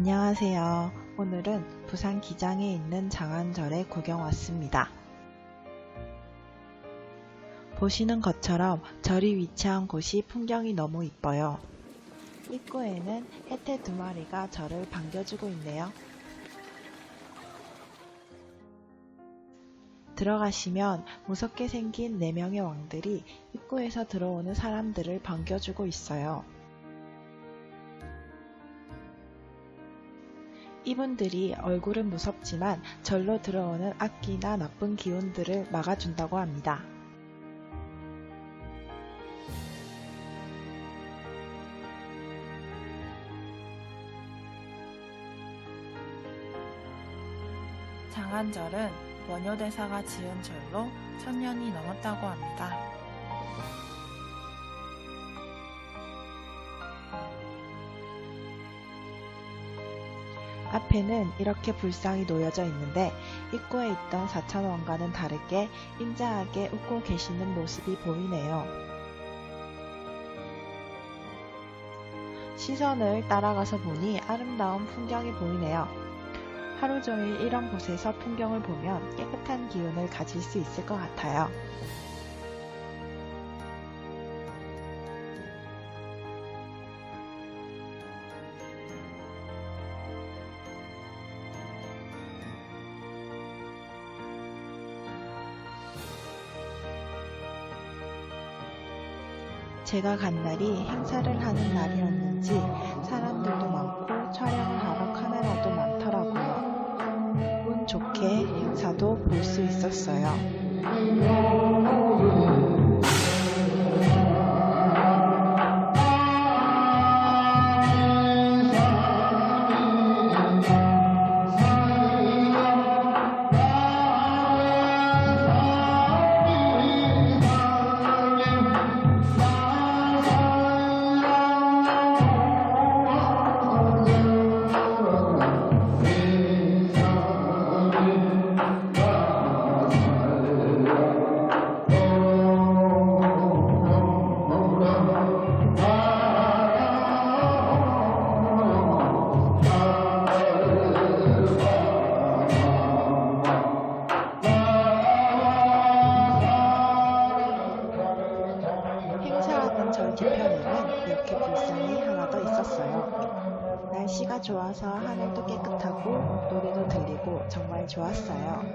안녕하세요. 오늘은 부산 기장에 있는 장안절에 구경 왔습니다. 보시는 것처럼 절이 위치한 곳이 풍경이 너무 이뻐요. 입구에는 해태 두 마리가 절을 반겨주고 있네요. 들어가시면 무섭게 생긴 네명의 왕들이 입구에서 들어오는 사람들을 반겨주고 있어요. 이분들이 얼굴은 무섭지만 절로 들어오는 악기나 나쁜 기운들을 막아준다고 합니다. 장안절은 원효대사가 지은 절로 천년이 넘었다고 합니다. 앞에는 이렇게 불상이 놓여져 있는데 입구에 있던 사천원과는 다르게 인자하게 웃고 계시는 모습이 보이네요. 시선을 따라가서 보니 아름다운 풍경이 보이네요. 하루 종일 이런 곳에서 풍경을 보면 깨끗한 기운을 가질 수 있을 것 같아요. 제가 간 날이 행사를 하는 날이었는지 사람들도 많고 촬영을 하러 카메라도 많더라고요. 운 좋게 행사도 볼 수 있었어요. 뒤편에는 이렇게 불상이 하나 더 있었어요. 날씨가 좋아서 하늘도 깨끗하고 노래도 들리고 정말 좋았어요.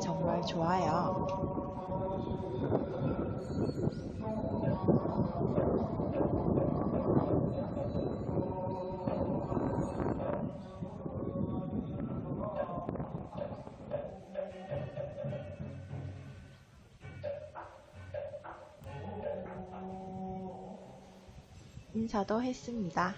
정말 좋아요. 인사도 했습니다.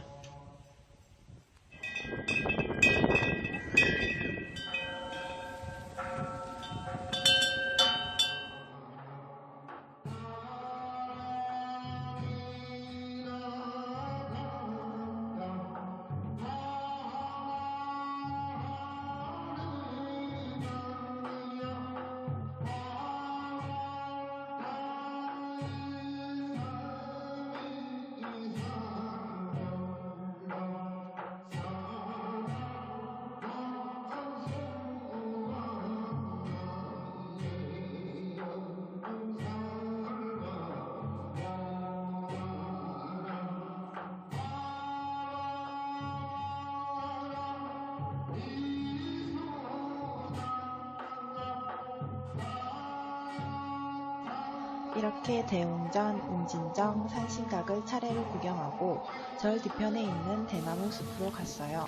이렇게 대웅전, 운진정, 산신각을 차례로 구경하고 절 뒤편에 있는 대나무 숲으로 갔어요.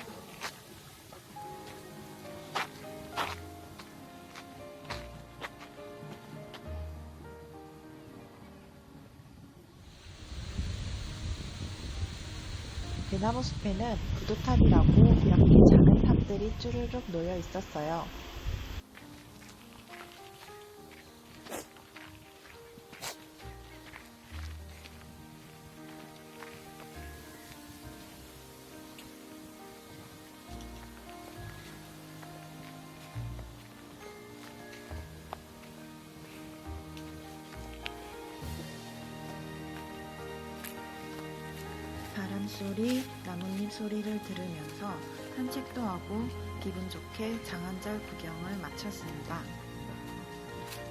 대나무 숲에는 구두탑이라고 이렇게 작은 탑들이 쭈르륵 놓여 있었어요. 소리, 나뭇잎 소리를 들으면서 산책도 하고 기분 좋게 장안절 구경을 마쳤습니다.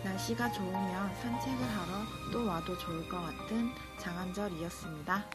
날씨가 좋으면 산책을 하러 또 와도 좋을 것 같은 장안절이었습니다.